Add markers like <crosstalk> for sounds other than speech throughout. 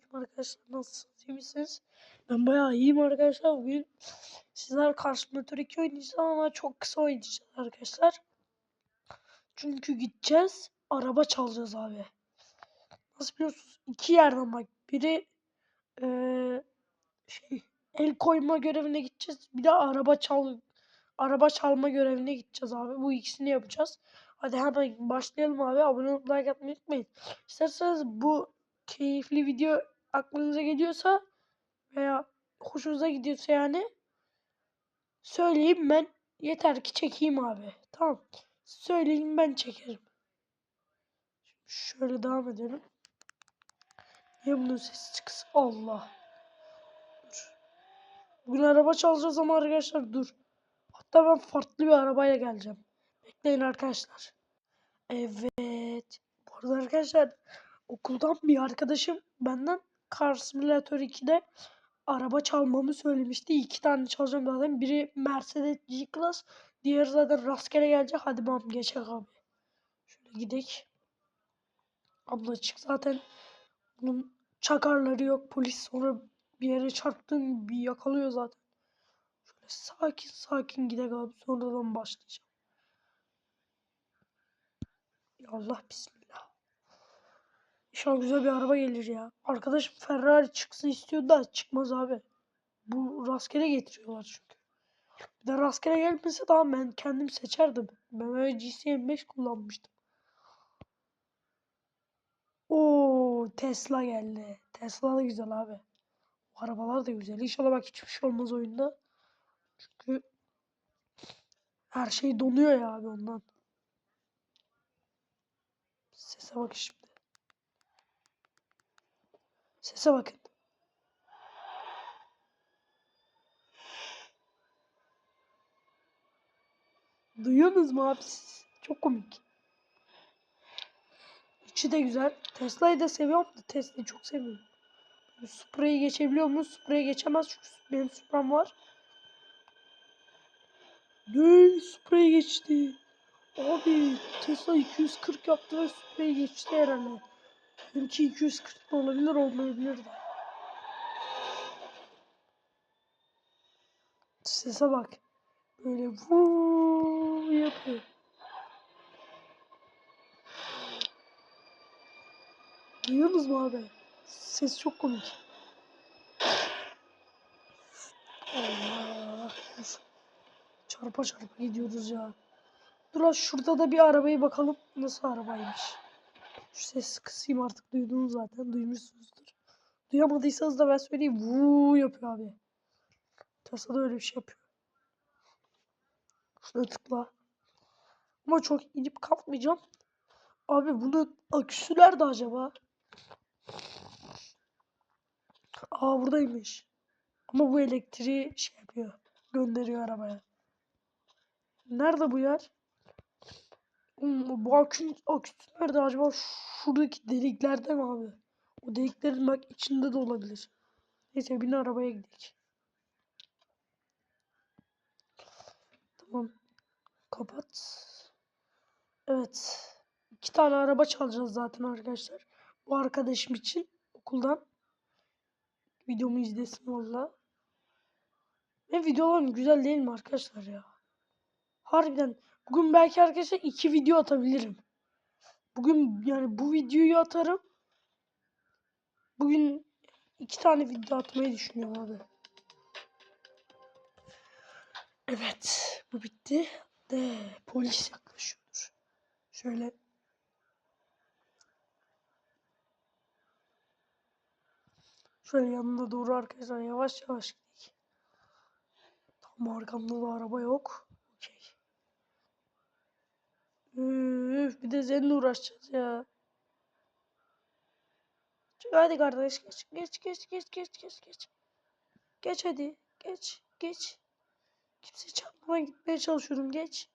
Selamünaleyküm arkadaşlar. Nasılsınız? iyi misiniz? Ben bayağı iyiyim arkadaşlar. Bugün sizler karşımda Motor 2 oynayacağız ama çok kısa oynayacağız arkadaşlar. Çünkü gideceğiz. Araba çalacağız abi. Nasıl biliyorsunuz? İki yerden bak. Biri eee, şey el koyma görevine gideceğiz. Bir de araba çal araba çalma görevine gideceğiz abi. Bu ikisini yapacağız. Hadi hemen başlayalım abi. Abone olup like atmayı unutmayın. İsterseniz bu keyifli video aklınıza geliyorsa veya hoşunuza gidiyorsa yani söyleyin ben yeter ki çekeyim abi. Tamam. Söyleyin ben çekerim. Şöyle devam edelim. Niye bunun sesi çıksın? Allah. Dur. Bugün araba çalacağız ama arkadaşlar dur. Hatta ben farklı bir arabayla geleceğim. Bekleyin arkadaşlar. Evet. Bu arada arkadaşlar okuldan bir arkadaşım benden Car Simulator 2'de araba çalmamı söylemişti. İki tane çalacağım zaten. Biri Mercedes G-Class. Diğeri zaten rastgele gelecek. Hadi bam geçek abi. Şöyle gidelim. Abla çık zaten. Bunun çakarları yok. Polis sonra bir yere çarptın bir yakalıyor zaten. Şöyle sakin sakin gidelim abi. Sonradan başlayacağım. Ya Allah bismillah. İnşallah güzel bir araba gelir ya. Arkadaşım Ferrari çıksın istiyor da çıkmaz abi. Bu rastgele getiriyorlar çünkü. Bir de rastgele gelmese daha ben kendim seçerdim. Ben böyle GC25 kullanmıştım. Oo Tesla geldi. Tesla da güzel abi. Bu arabalar da güzel. İnşallah bak hiçbir şey olmaz oyunda. Çünkü her şey donuyor ya abi ondan. Sese bak şimdi. Sese bakın. Duyuyorsunuz mu abi siz? Çok komik. İçi de güzel. Tesla'yı da seviyorum da Tesla'yı çok seviyorum. Supra'yı geçebiliyor mu? Supra'yı geçemez çünkü benim Supra'm var. Ne? Supra'yı geçti. Abi Tesla 240 yaptı ve Supra'yı geçti herhalde. Benimki 240 da olabilir olmayabilir de. Sese bak. Böyle vuuu yapıyor. Duyuyorsunuz mu abi? Ses çok komik. Allah. Çarpa çarpa gidiyoruz ya. Dur lan şurada da bir arabayı bakalım nasıl arabaymış. Şu ses kısayım artık duydunuz zaten duymuşsunuzdur. Duyamadıysanız da ben söyleyeyim. Vuu yapıyor abi. Tesla da öyle bir şey yapıyor. Şuna tıkla. Ama çok inip kalkmayacağım. Abi bunun aküsü nerede acaba? Aa buradaymış. Ama bu elektriği şey yapıyor. Gönderiyor arabaya. Nerede bu yer? Hmm, bu akü, aküsü nerede acaba? Şuradaki deliklerde mi abi? O deliklerin bak içinde de olabilir. Neyse bin arabaya gidelim. Tamam. Kapat. Evet. İki tane araba çalacağız zaten arkadaşlar. Bu arkadaşım için okuldan. Videomu izlesin valla. Ve videolarım güzel değil mi arkadaşlar ya? Harbiden. Bugün belki arkadaşlar iki video atabilirim. Bugün yani bu videoyu atarım. Bugün iki tane video atmayı düşünüyorum abi. Evet. Bu bitti. De polis yaklaşıyordur. Şöyle. Şöyle yanına doğru arkadaşlar yavaş yavaş gidelim. Tam arkamda da araba yok. Üf, bir de seninle uğraşacağız ya. Çık hadi kardeş geç geç geç geç geç geç geç. Geç hadi geç geç. Kimse çarpmadan gitmeye çalışıyorum geç.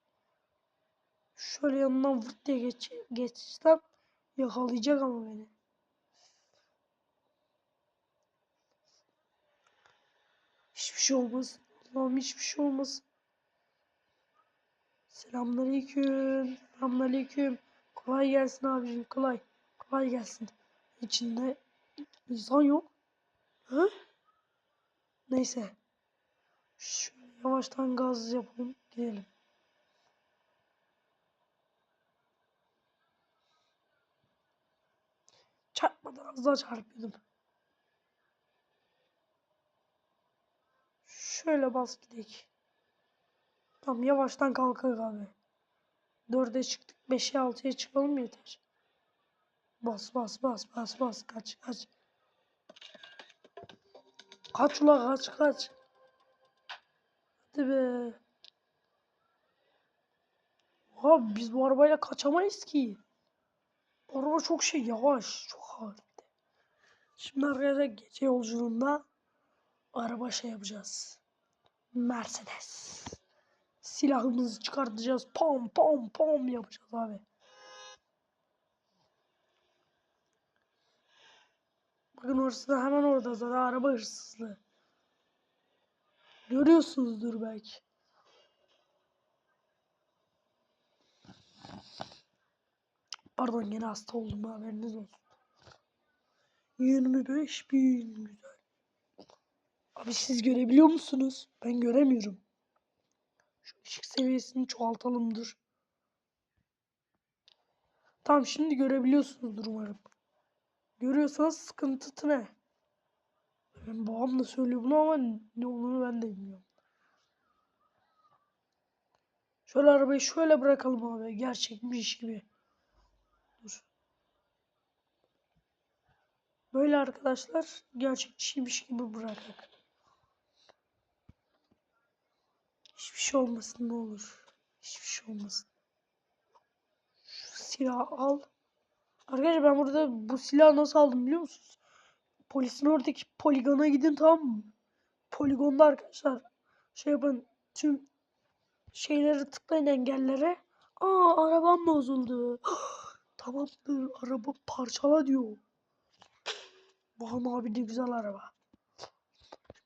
Şöyle yanından vırt diye geç, geçsem yakalayacak ama beni. Hiçbir şey olmaz. Allah'ım hiçbir şey olmaz. Selamünaleyküm. Selamünaleyküm. Kolay gelsin abicim kolay. Kolay gelsin. İçinde İnsan yok. Hı? Neyse. Şöyle yavaştan gaz yapalım. Gidelim. Çarpmadan az daha çarpıyordum. Şöyle bas gidelim. Tamam yavaştan kalkalım abi. Dörde çıktık. Beşe altıya çıkalım yeter. Bas bas bas bas bas. Kaç kaç. Kaç ula kaç kaç. Hadi be. Abi biz bu arabayla kaçamayız ki. Araba çok şey yavaş. Çok ağır. Şimdi arkadaşlar gece yolculuğunda araba şey yapacağız. Mercedes. Silahımızı çıkartacağız. Pom pom pom yapacağız abi. Bakın orası da hemen orada zaten araba hırsızlığı. Görüyorsunuzdur belki. Pardon yine hasta oldum haberiniz olsun. 25 bin güzel. Abi siz görebiliyor musunuz? Ben göremiyorum. Şu ışık seviyesini çoğaltalım dur. Tamam şimdi görebiliyorsunuzdur umarım. Görüyorsanız sıkıntı ne? Benim babam da söylüyor bunu ama ne olduğunu ben de bilmiyorum. Şöyle arabayı şöyle bırakalım abi. Gerçekmiş gibi. Dur. Böyle arkadaşlar gerçekçiymiş gibi bırakak. Hiçbir şey olmasın ne olur. Hiçbir şey olmasın. Şu silahı al. Arkadaşlar ben burada bu silahı nasıl aldım biliyor musunuz? Polisin oradaki poligona gidin tamam mı? Poligonda arkadaşlar şey yapın tüm şeyleri tıklayın engellere. Aa arabam bozuldu. <gasps> Tamamdır araba parçala diyor. Bakın abi ne güzel araba.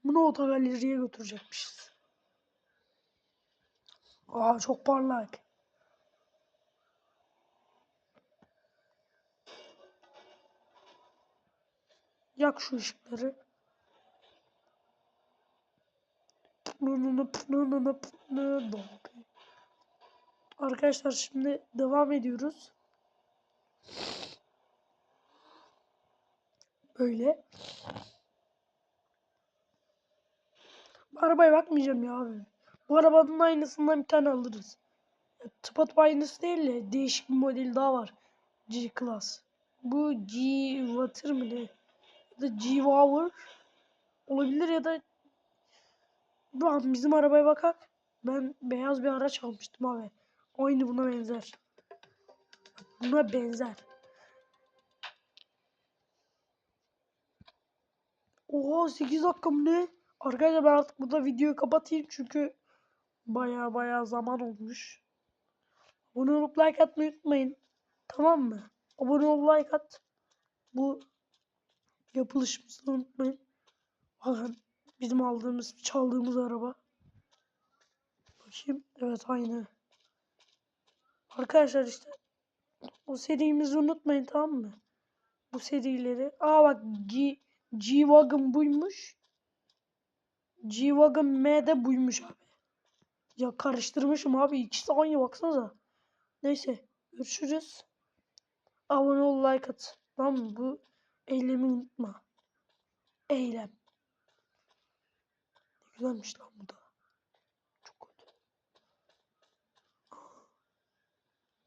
Bunu otogaleriye götürecekmişiz. Aa çok parlak. Yak şu ışıkları. Arkadaşlar şimdi devam ediyoruz. Böyle. Arabaya bakmayacağım ya abi. Bu arabanın aynısından bir tane alırız. Ya, tıpatıp aynısı değil de değişik bir model daha var. G-Class. Bu G-Water mı ne? Ya da G-Waver olabilir ya da Bak bizim arabaya bakak. Ben beyaz bir araç almıştım abi. Aynı buna benzer. Buna benzer. Oha 8 dakika mı ne? Arkadaşlar ben artık burada videoyu kapatayım çünkü baya baya zaman olmuş. Abone olup like atmayı unutmayın. Tamam mı? Abone ol like at. Bu yapılışımızı unutmayın. Bakın bizim aldığımız, çaldığımız araba. Bakayım. Evet aynı. Arkadaşlar işte o serimizi unutmayın tamam mı? Bu serileri. Aa bak G G-Wagon buymuş. G-Wagon M buymuş abi. Ya karıştırmışım abi. İkisi aynı baksanıza. Neyse. Görüşürüz. Abone ol like at. Tamam mı? Bu eylemi unutma. Eylem. Ne güzelmiş lan bu da. Çok kötü.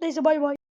Neyse bay bay.